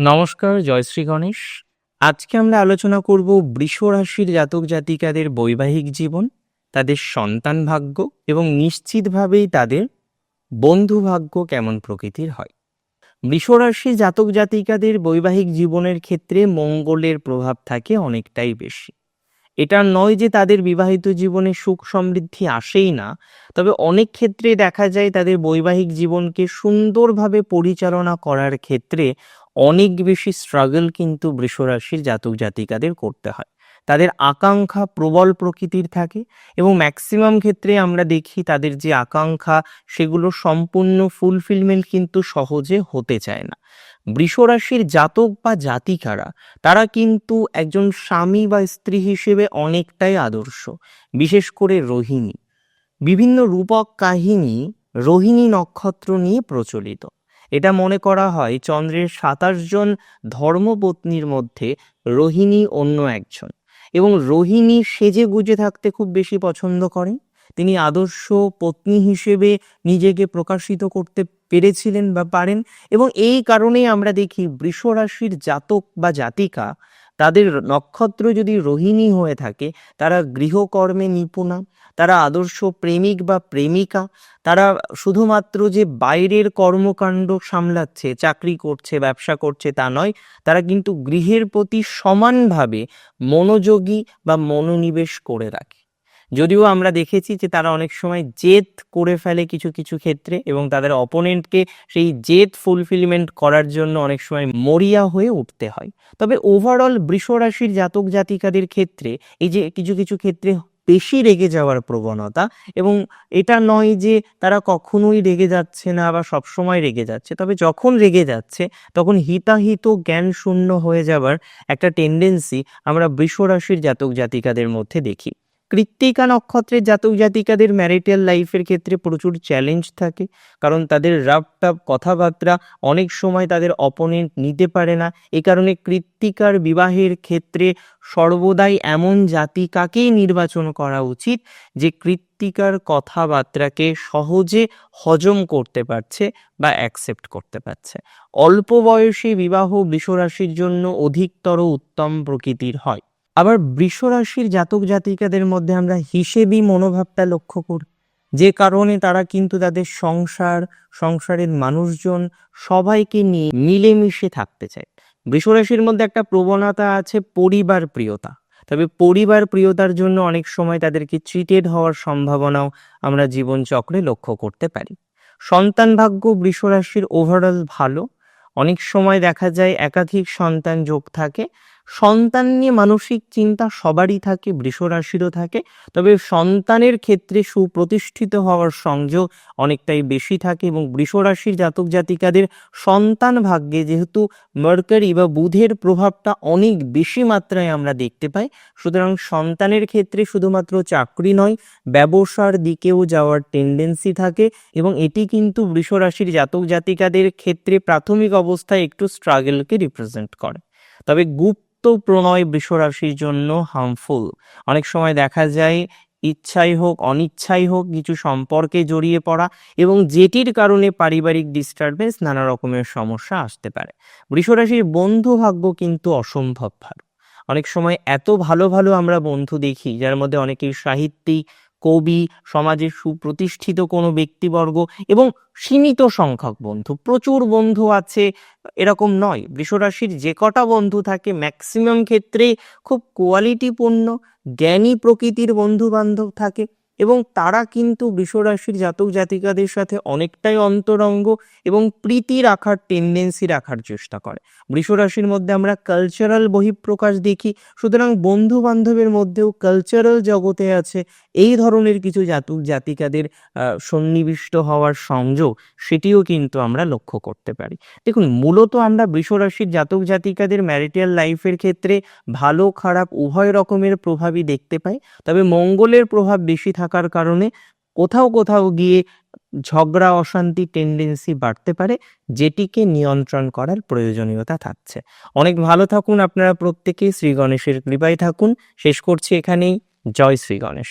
নমস্কার, জয় শ্রী গণেশ। আজকে আমরা আলোচনা করব বৃষ রাশির জাতক জাতিকাদের বৈবাহিক জীবন, তাদের সন্তান ভাগ্য এবং নিশ্চিতভাবেই তাদের বন্ধু ভাগ্য কেমন প্রকৃতির হয়। বৃষ রাশির জাতক জাতিকাদের বৈবাহিক জীবনের ক্ষেত্রে মঙ্গলের প্রভাব থাকে অনেকটাই বেশি। এটা নয় যে তাদের বিবাহিত জীবনে সুখ সমৃদ্ধি আসেই না, তবে অনেক ক্ষেত্রে দেখা যায় তাদের বৈবাহিক জীবনকে সুন্দরভাবে পরিচালনা করার ক্ষেত্রে অনেক বেশি স্ট্রাগল কিন্তু বৃষরাশির জাতক জাতিকাদের করতে হয়। তাদের আকাঙ্ক্ষা প্রবল প্রকৃতির থাকে এবং ম্যাক্সিমাম ক্ষেত্রে আমরা দেখি তাদের যে আকাঙ্ক্ষা সেগুলো সম্পূর্ণ ফুলফিলমেন্ট কিন্তু সহজে হতে চায় না। বৃষরাশির জাতক বা জাতিকারা, তারা কিন্তু একজন স্বামী বা স্ত্রী হিসেবে অনেকটাই আদর্শ, বিশেষ করে রোহিণী। বিভিন্ন রূপক কাহিনী রোহিণী নক্ষত্র নিয়ে প্রচলিত। এটা মনে করা হয় চন্দ্রের সাতাশ জন ধর্মপত্নীর মধ্যে রোহিণী অন্য একজন এবং রোহিণী সেজে গুজে থাকতে খুব বেশি পছন্দ করেন তিনি আদর্শ পত্নী হিসেবে নিজেকে প্রকাশিত করতে পেরেছিলেন বা পারেন এবং এই কারণেই আমরা দেখি বৃষ রাশির জাতক বা জাতিকা, তাদের নক্ষত্র যদি রোহিণী হয়ে থাকে, তারা গৃহকর্মে নিপুণা, তারা আদর্শ প্রেমিক বা প্রেমিকা, তারা শুধুমাত্র যে বাইরের কর্মকাণ্ড সামলাচ্ছে, চাকরি করছে, ব্যবসা করছে তা নয়, তারা কিন্তু গৃহের প্রতি সমানভাবে মনোযোগী বা মনোনিবেশ করে রাখে। যদিও আমরা দেখেছি যে তারা অনেক সময় জেদ করে ফেলে কিছু কিছু ক্ষেত্রে এবং তাদের অপোনেন্টকে সেই জেদ ফুলফিলমেন্ট করার জন্য অনেক সময় মরিয়া হয়ে উঠতে হয়। তবে ওভারঅল বৃষ রাশির জাতক জাতিকাদের ক্ষেত্রে এই যে কিছু কিছু ক্ষেত্রে বেশি রেগে যাওয়ার প্রবণতা এবং এটা নয় যে তারা কখনোই রেগে যাচ্ছে না বা সবসময় রেগে যাচ্ছে, তবে যখন রেগে যাচ্ছে তখন হিতাহিত জ্ঞান শূন্য হয়ে যাবার একটা টেন্ডেন্সি আমরা বৃষ রাশির জাতক জাতিকাদের মধ্যে দেখি। কৃত্তিকা নক্ষত্রের জাতক জাতিকাদের ম্যারিটাল লাইফের ক্ষেত্রে প্রচুর চ্যালেঞ্জ থাকে। কারণ তাদের রাফ টাফ কথাবার্তা অনেক সময় তাদের অপোনেন্ট নিতে পারে না। এ কারণে কৃত্তিকার বিবাহের ক্ষেত্রে সর্বদাই এমন জাতিকাকেই নির্বাচন করা উচিত যে কৃত্তিকার কথাবার্তাকে সহজে হজম করতে পারছে বা অ্যাকসেপ্ট করতে পারছে। অল্প বয়সে বিবাহ বৃষরাশির জন্য অধিকতর উত্তম প্রকৃতির হয়। আবার বৃষ রাশির জাতক জাতিকাদের মধ্যে আমরা হিসেবি মনোভাবটা লক্ষ্য করি। যে কারণে তারা কিন্তু তাদের সংসার, সংসারের মানুষজন সবাইকে নিয়ে মিলেমিশে থাকতে চায়। বৃষ রাশির মধ্যে একটা প্রবণতা আছে পরিবার প্রিয়তা। তবে পরিবার প্রিয়তার জন্য অনেক সময় তাদেরকে চিটেড হওয়ার সম্ভাবনাও আমরা জীবনচক্রে লক্ষ্য করতে পারি। সন্তান ভাগ্য বৃষ রাশির ওভারঅল ভালো। অনেক সময় দেখা যায় একাধিক সন্তান যোগ থাকে সন্তান নিয়ে মানসিক চিন্তা সবারই থাকে বৃষ রাশিরও থাকে। তবে সন্তানের ক্ষেত্রে সুপ্রতিষ্ঠিত হওয়ার সংযোগ অনেকটাই বেশি থাকে এবং বৃষ রাশির জাতক জাতিকাদের সন্তান ভাগ্যে যেহেতু মার্কারি বা বুধের প্রভাবটা অনেক বেশি মাত্রায় আমরা দেখতে পাই, সুতরাং সন্তানের ক্ষেত্রে শুধুমাত্র চাকরি নয়, ব্যবসার দিকেও যাওয়ার টেন্ডেন্সি থাকে এবং এটি কিন্তু বৃষ রাশির জাতক জাতিকাদের ক্ষেত্রে প্রাথমিক অবস্থায় একটু স্ট্রাগলকে রিপ্রেজেন্ট করে। তবে গুপ্ত প্রণয় বৃষরাশির জন্য হার্মফুল অনেক সময় দেখা যায় ইচ্ছাই হোক, অনিচ্ছাই হোক, কিছু সম্পর্কে জড়িয়ে পড়া এবং যেটির কারণে পারিবারিক ডিস্টারবেন্স নানা রকমের সমস্যা আসতে পারে। বৃষরাশির বন্ধু ভাগ্য কিন্তু অসম্ভব ভালো। অনেক সময় এত ভালো ভালো আমরা বন্ধু দেখি, যার মধ্যে অনেকেই সাহিত্যিক কবি, সমাজের সুপ্রতিষ্ঠিত কোনো ব্যক্তিবর্গ এবং সীমিত সংখ্যক বন্ধু। প্রচুর বন্ধু আছে, এরকম নয়। বৃষরাশির যে কটা বন্ধু থাকে ম্যাক্সিমাম ক্ষেত্রে খুব কোয়ালিটিপূর্ণ জ্ঞানী প্রকৃতির বন্ধু বান্ধব থাকে এবং তারা কিন্তু বৃষরাশির জাতক জাতিকাদের সাথে অনেকটাই অন্তরঙ্গ এবং প্রীতি রাখার টেন্ডেন্সি রাখার চেষ্টা করে। বৃষরাশির মধ্যে আমরা কালচারাল বহিঃপ্রকাশ দেখি, সুতরাং বন্ধু বান্ধবের মধ্যেও কালচারাল জগতে আছে এই ধরনের কিছু জাতক জাতিকাদের সন্নিবিষ্ট হওয়ার সংযোগ সেটিও কিন্তু আমরা লক্ষ্য করতে পারি। দেখুন, মূলত আমরা বৃষরাশির জাতক, জাতিকাদের ম্যারিটাল লাইফের ক্ষেত্রে ভালো, খারাপ উভয় রকমের প্রভাবই দেখতে পাই। তবে মঙ্গলের প্রভাব বেশি থাকার কারণে কোথাও কোথাও গিয়ে ঝগড়া, অশান্তি টেন্ডেন্সি বাড়তে পারে, যেটিকে নিয়ন্ত্রণ করার প্রয়োজনীয়তা থাকছে। অনেক ভালো থাকুন আপনারা প্রত্যেকেই শ্রী গণেশের কৃপায় থাকুন। শেষ করছি এখানেই। জয় শ্রী গণেশ।